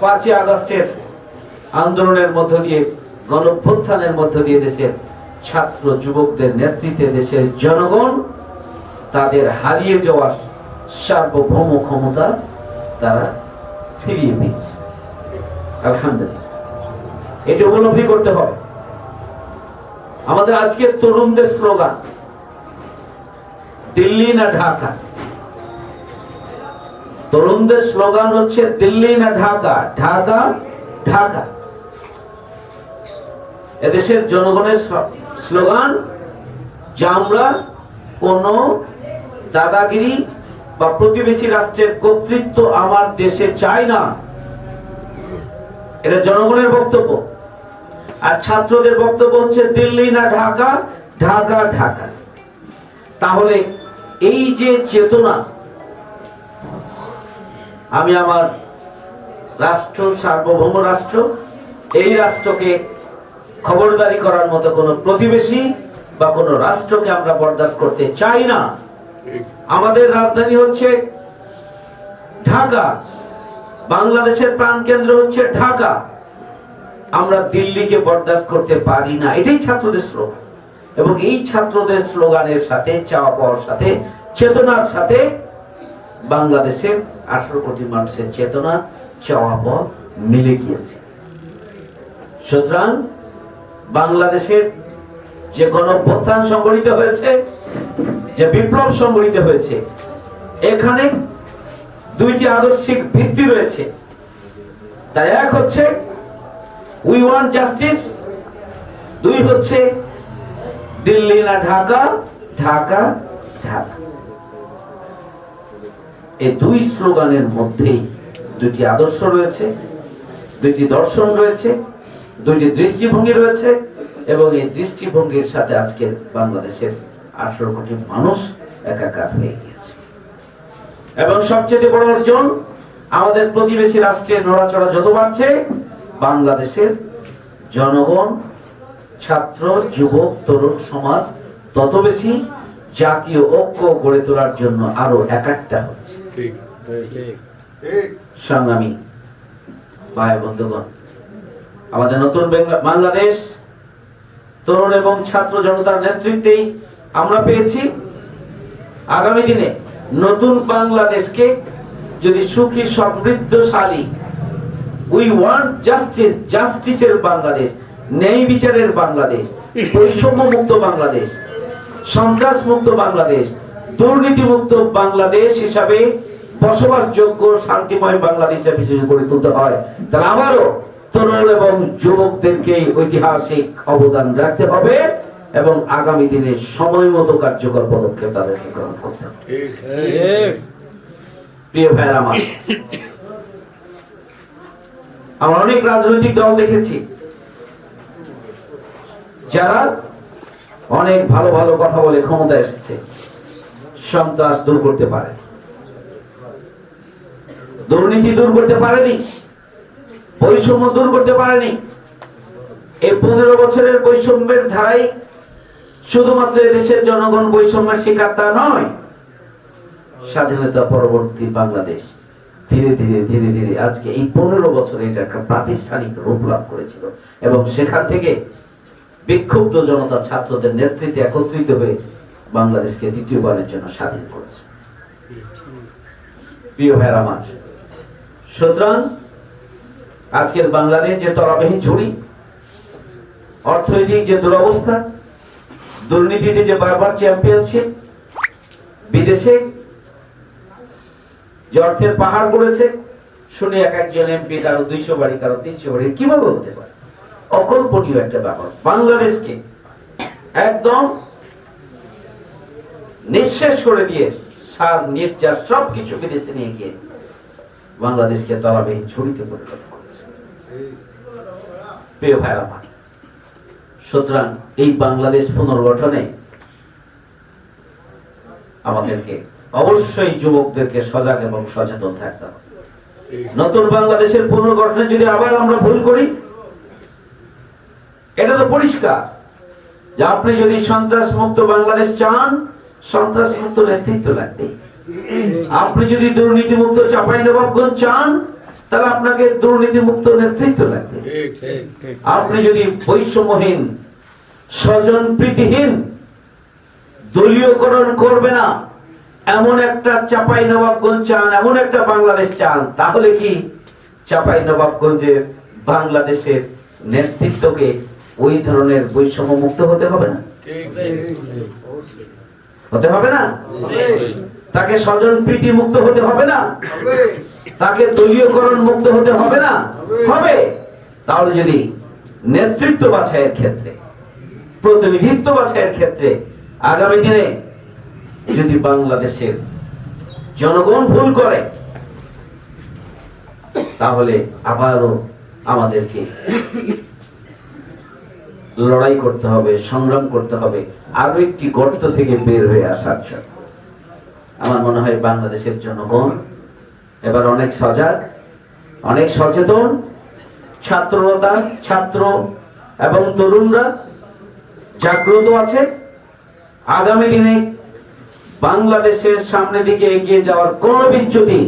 পাঁচই আগস্টের আন্দোলনের মধ্য দিয়ে, গণভ্যুত্থানের মধ্য দিয়ে দেশের ছাত্র যুবকদের নেতৃত্বে দেশের জনগণ তাদের হারিয়ে যাওয়ার সার্বভৌম ক্ষমতা তারা ফিরিয়ে পেয়েছে। আলহামদুলিল্লাহ। এটি উপলব্ধি করতে হবে। আমাদের আজকের তরুণদের স্লোগান, দিল্লি না ঢাকা? তরুণদের স্লোগান হচ্ছে দিল্লি না ঢাকা ঢাকা ঢাকা। এদেশের জনগণের স্লোগান, যে আমরা কোন দাদাগিরি বা প্রতিবেশী রাষ্ট্রের কর্তৃত্ব আমার দেশে চাই না। এটা জনগণের বক্তব্য। আর ছাত্রদের বক্তব্য হচ্ছে দিল্লি না ঢাকা ঢাকা ঢাকা। তাহলে এই যে চেতনা আমি আমার রাষ্ট্র, সার্বভৌম রাষ্ট্র, এই রাষ্ট্রকে খবরদারি করার মতো কোনো প্রতিবেশী বা কোনো রাষ্ট্রকে আমরা বরদাস্ত করতে চাই না। আমাদের রাজধানী হচ্ছে ঢাকা। বাংলাদেশের প্রাণকেন্দ্র হচ্ছে ঢাকা। আমরা দিল্লিকে বরদাস্ত করতে পারি না। এটাই ছাত্রদের স্লোগান। এবং এই ছাত্রদের স্লোগানের সাথে চাওয়া পাওয়ার সাথে, চেতনার সাথে বাংলাদেশের আঠারো কোটি মানুষের চেতনা চাওয়া পাওয়া মিলে গিয়েছে। সুতরাং বাংলাদেশের যে গণভ্যুত্থান সংগঠিত হয়েছে, যে বিপ্লব সংগঠিত হয়েছে, এখানে দুইটি আদর্শিক ভিত্তি রয়েছে। তার এক হচ্ছে উই ওয়ান্ট জাস্টিস দুই হচ্ছে, দিল্লি না ঢাকা ঢাকা ঢাকা। এই দুই স্লোগানের মধ্যেই দুটি আদর্শ রয়েছে দুটি দর্শন রয়েছে দুটি দৃষ্টিভঙ্গি রয়েছে এবং এই দৃষ্টিভঙ্গির সাথে আজকের বাংলাদেশের আঠারো কোটি মানুষ একাকার হয়ে গিয়েছে। এবং সবচেয়ে বড় অর্জন, আমাদের প্রতিবেশী রাষ্ট্রের নড়াচড়া যত বাড়ছে, বাংলাদেশের জনগণ, ছাত্র, যুবক, তরুণ সমাজ তত বেশি জাতীয় ঐক্য গড়ে তোলার জন্য আরও একাট্টা হচ্ছে। ঠিক। সংগ্রামী ভাই বন্ধুগণ আমাদের নতুন বাংলাদেশ তরুণ এবং ছাত্র জনতার নেতৃত্বেই আমরা পেয়েছি আগামী দিনে নতুন বাংলাদেশকে যদি সুখী সমৃদ্ধশালী উই ওয়ান্ট জাস্টিস জাস্টিসের বাংলাদেশ ন্যায় বিচারের বাংলাদেশ বৈষম্য মুক্ত বাংলাদেশ সন্ত্রাস মুক্ত বাংলাদেশ দুর্নীতি মুক্ত বাংলাদেশ হিসাবে বসবাসযোগ্য, শান্তিময় বাংলাদেশ হিসেবে গড়ে তুলতে হয়, তাহলে আবারও তরুণ এবং যুবকদেরকে ঐতিহাসিক অবদান রাখতে হবে এবং আগামী দিনে সময় মতো কার্যকর পদক্ষেপ তাদেরকে গ্রহণ করতে হবে। প্রিয় ভাইয়ের আমার, আমরা অনেক রাজনৈতিক দল দেখেছি, যারা অনেক ভালো ভালো কথা বলে ক্ষমতা এসেছে, সন্ত্রাস দূর করতে পারে। দুর্নীতি দূর করতে পারেনি। বৈষম্য দূর করতে পারেনি। এই পনেরো বছরের বৈষম্যের ধারাই শুধুমাত্র এদেশের জনগণ বৈষম্যের শিকার তা নয়, স্বাধীনতা পরবর্তী বাংলাদেশ ধীরে ধীরে ধীরে ধীরে আজকে এই পনেরো বছরে এটা একটা প্রাতিষ্ঠানিক রূপ লাভ করেছিল এবং সেখান থেকে বিক্ষুব্ধ জনতা ছাত্রদের নেতৃত্বে একত্রিত হয়ে বাংলাদেশকে দ্বিতীয়বারের জন্য স্বাধীন করেছে। প্রিয় ভাইয়ের, আমার সুতরাং আজকের বাংলাদেশ যে তলাবিহীন ঝুড়ি অর্থনৈতিক যে দুরবস্থা, দুর্নীতিতে যে বারবার চ্যাম্পিয়নশিপ বিদেশে যে অর্থের পাহাড় করেছে শুনে এক একজন এমপি কারও দুইশো বাড়ি কারও তিনশো বাড়ি কীভাবে হতে পারে? অকল্পনীয় একটা ব্যাপার। বাংলাদেশকে একদম নিঃশেষ করে দিয়ে সার, নির্যাস সব কিছু বিদেশে নিয়ে গিয়ে বাংলাদেশকে তলাবিহীন ছড়িতে পরিণত করেছে। প্রিয় ভাই আমার সুতরাং এই বাংলাদেশ পুনর্গঠনে আমাদেরকে অবশ্যই যুবকদেরকে সজাগ এবং সচেতন থাকতে হবে। নতুন বাংলাদেশের পুনর্গঠনে যদি আবার আমরা ভুল করি, এটা তো পরিষ্কার যে আপনি যদি সন্ত্রাস মুক্ত বাংলাদেশ চান সন্ত্রাস মুক্ত নেতৃত্ব লাগবে আপনি যদি দুর্নীতি মুক্ত চাপাই নবাবগঞ্জ চান তাহলে আপনাকে দুর্নীতিমুক্ত নেতৃত্ব লাগবে। আপনি যদি বৈষম্যহীন স্বজন প্রীতিহীন দলীয়করণ করবে না এমন একটা চাপাই নবাবগঞ্জ চান এমন একটা বাংলাদেশ চান তাহলে কি চাপাই নবাবগঞ্জের বাংলাদেশের নেতৃত্বকে ওই ধরনের বৈষম্য মুক্ত হতে হবে না? হতে হবে না? তাকে স্বজন প্রীতি মুক্ত হতে হবে না? তাকে দলীয়করণ মুক্ত হতে হবে না? হবে। তাহলে যদি নেতৃত্ব বাছাইয়ের ক্ষেত্রে প্রতিনিধিত্ব বাছাইয়ের ক্ষেত্রে আগামী দিনে যদি বাংলাদেশের জনগণ ভুল করে তাহলে আবারও আমাদেরকে লড়াই করতে হবে সংগ্রাম করতে হবে। আরও একটি গর্ত থেকে বের হয়ে আসার জন্য। আমার মনে হয় বাংলাদেশের জনগণ। এবার অনেক সজাগ, অনেক সচেতন, ছাত্রতা, ছাত্র এবং তরুণরা জাগ্রত আছে। আগামী দিনে বাংলাদেশের সামনে দিকে এগিয়ে যাওয়ার কোন বিচ্যুতি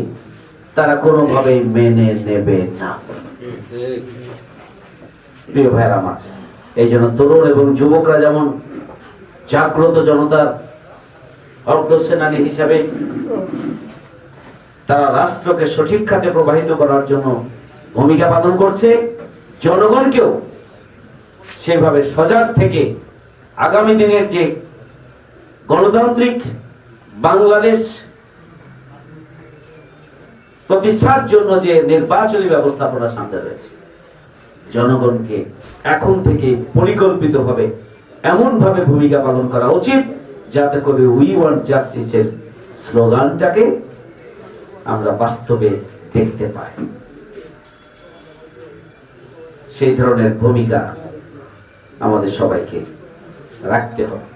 তারা কোনোভাবেই মেনে নেবে না। প্রিয় ভাইয়ের আমার, এই জন্য তরুণ এবং যুবকরা যেমন জাগ্রত জনতার অগ্রসেনানী হিসাবে তারা রাষ্ট্রকে সঠিক খাতে প্রবাহিত করার জন্য ভূমিকা পালন করছে। জনগণকেও সেভাবে সজাগ থেকে আগামী দিনের যে গণতান্ত্রিক বাংলাদেশ প্রতিষ্ঠার জন্য যে নির্বাচনী ব্যবস্থাপনা সামনে রয়েছে, জনগণকে এখন থেকে পরিকল্পিতভাবে এমনভাবে ভূমিকা পালন করা উচিত। যাতে করে উই ওয়ান্ট জাস্টিসের স্লোগানটাকে আমরা বাস্তবে দেখতে পাই। সেই ধরনের ভূমিকা আমাদের সবাইকে রাখতে হবে।